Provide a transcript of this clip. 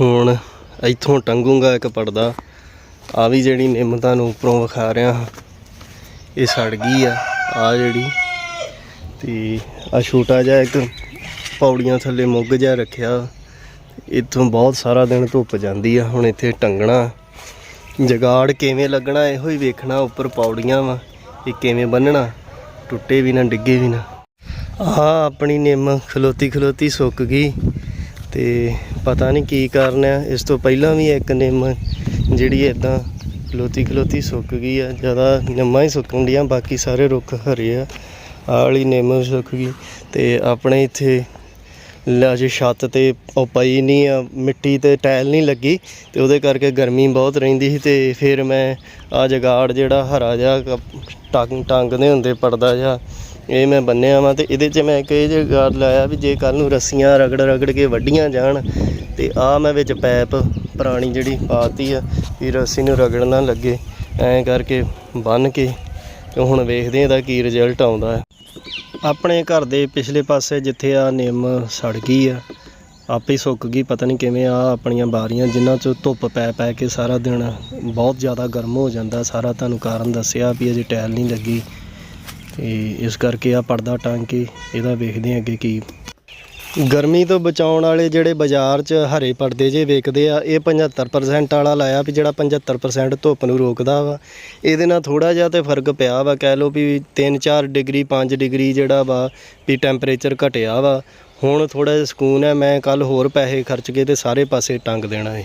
ਹੁਣ ਇੱਥੋਂ ਟੰਗੂਗਾ ਇੱਕ ਪਰਦਾ। ਆ ਵੀ ਜਿਹੜੀ ਨਿੰਮ ਤੁਹਾਨੂੰ ਉੱਪਰੋਂ ਵਿਖਾ ਰਿਹਾ ਹਾਂ, ਇਹ ਸੜ ਗਈ ਆ ਆ ਜਿਹੜੀ। ਤੇ ਆ ਛੋਟਾ ਜਿਹਾ ਇੱਕ ਪੌੜੀਆਂ ਥੱਲੇ ਮੁੱਗ ਜਿਹਾ ਰੱਖਿਆ। ਇੱਥੋਂ ਬਹੁਤ ਸਾਰਾ ਦਿਨ ਧੁੱਪ ਜਾਂਦੀ ਆ, ਹੁਣ ਇੱਥੇ ਟੰਗਣਾ। ਜਗਾੜ ਕਿਵੇਂ ਲੱਗਣਾ, ਇਹੋ ਹੀ ਵੇਖਣਾ, ਉੱਪਰ ਪੌੜੀਆਂ ਵਾ, ਇਹ ਕਿਵੇਂ ਬੰਨਣਾ, ਟੁੱਟੇ ਵੀ ਨਾ, ਡਿੱਗੇ ਵੀ ਨਾ। ਆਹ ਆਪਣੀ ਨਿੰਮ ਖਲੋਤੀ ਖਲੋਤੀ ਸੁੱਕ ਗਈ ਤੇ ਪਤਾ ਨਹੀਂ ਕੀ ਕਾਰਨ ਆ। ਇਸ ਤੋਂ ਪਹਿਲਾਂ ਵੀ ਇੱਕ ਨਿੰਮ ਜਿਹੜੀ ਇਦਾਂ ਖਲੋਤੀ ਖਲੋਤੀ ਸੁੱਕ ਗਈ ਆ। ਜ਼ਿਆਦਾ ਨਿੰਮਾਂ ਹੀ ਸੁੱਕਣ ਡੀਆਂ ਬਾਕੀ ਸਾਰੇ ਰੁੱਖ ਹਰੇ ਆ। ਆਹ ਵਾਲੀ ਨਿੰਮ ਸੁੱਕ ਗਈ ਤੇ ਆਪਣੇ ਇੱਥੇ ਲ- ਅਜੇ ਛੱਤ ਤੇ ਉਹ ਪਈ ਨਹੀਂ ਆ, ਮਿੱਟੀ ਤੇ ਟਾਇਲ ਨਹੀਂ ਲੱਗੀ ਤੇ ਉਹਦੇ ਕਰਕੇ ਗਰਮੀ ਬਹੁਤ ਰਹਿੰਦੀ ਸੀ ਤੇ ਫਿਰ ਮੈਂ ਆ ਜਗਾੜ ਜਿਹੜਾ ਹਰਾ ਜਿਹਾ ਟੰਗ ਟੰਗਦੇ ਹੁੰਦੇ ਪਰਦਾ ਜਿਹਾ ਇਹ ਮੈਂ ਬੰਨਿਆ ਵਾਂ ਤੇ ਇਹਦੇ 'ਚ ਮੈਂ ਇੱਕ ਇਹ ਜਗਾੜ ਲਾਇਆ ਵੀ ਜੇ ਕੱਲ ਨੂੰ ਰੱਸੀਆਂ ਰਗੜ ਰਗੜ ਕੇ ਵੱਡੀਆਂ ਜਾਣ ਤੇ ਆ ਮੈਂ ਵਿੱਚ ਪੈਪ ਪੁਰਾਣੀ ਜਿਹੜੀ ਪਾਤੀ ਆ ਵੀ ਰੱਸੀ ਨੂੰ ਰਗੜ ਨਾ ਲੱਗੇ, ਐਂ ਕਰਕੇ ਬੰਨ ਕੇ ਤੇ ਹੁਣ ਵੇਖਦੇ ਇਹਦਾ ਕੀ ਰਿਜ਼ਲਟ ਆਉਂਦਾ ਹੈ। ਆਪਣੇ ਘਰ ਦੇ ਪਿਛਲੇ ਪਾਸੇ ਜਿੱਥੇ ਆ ਨਿੰਮ ਸੜ ਗਈ ਆ, ਆਪੇ ਸੁੱਕ ਗਈ, ਪਤਾ ਨਹੀਂ ਕਿਵੇਂ ਆ ਆਪਣੀਆਂ ਬਾਰੀਆਂ ਜਿਨ੍ਹਾਂ 'ਚ ਧੁੱਪ ਪੈ ਪੈ ਕੇ ਸਾਰਾ ਦਿਨ ਬਹੁਤ ਜ਼ਿਆਦਾ ਗਰਮ ਹੋ ਜਾਂਦਾ। ਸਾਰਾ ਤੁਹਾਨੂੰ ਕਾਰਨ ਦੱਸਿਆ ਵੀ ਅਜੇ ਟਾਇਲ ਨਹੀਂ ਲੱਗੀ। ਤੇ ਇਸ ਕਰਕੇ ਆ ਪਰਦਾ ਟੰਗ ਕੇ ਇਹਦਾ ਵੇਖਦੇ ਆ ਅੱਗੇ ਕੀ। ਗਰਮੀ ਤੋਂ ਬਚਾਉਣ ਵਾਲੇ ਜਿਹੜੇ ਬਾਜ਼ਾਰ 'ਚ ਹਰੇ ਪਰਦੇ ਜੇ ਵੇਚਦੇ ਆ, ਇਹ 75% ਵਾਲਾ ਲਾਇਆ ਵੀ ਜਿਹੜਾ 75% ਧੁੱਪ ਨੂੰ ਰੋਕਦਾ ਵਾ। ਇਹਦੇ ਨਾਲ ਥੋੜਾ ਜਿਹਾ ਤੇ ਫ਼ਰਕ ਪਿਆ ਵਾ, ਕਹਿ ਲਓ ਵੀ 3-4 ਡਿਗਰੀ 5 ਡਿਗਰੀ ਜਿਹੜਾ ਵਾ ਵੀ ਟੈਂਪਰੇਚਰ ਘਟਿਆ ਵਾ। ਹੁਣ ਥੋੜਾ ਜਿਹਾ ਸਕੂਨ ਹੈ, ਮੈਂ ਕੱਲ ਹੋਰ ਪੈਸੇ ਖਰਚ ਕੇ ਤੇ ਸਾਰੇ ਪਾਸੇ ਟੰਗ ਦੇਣਾ ਏ।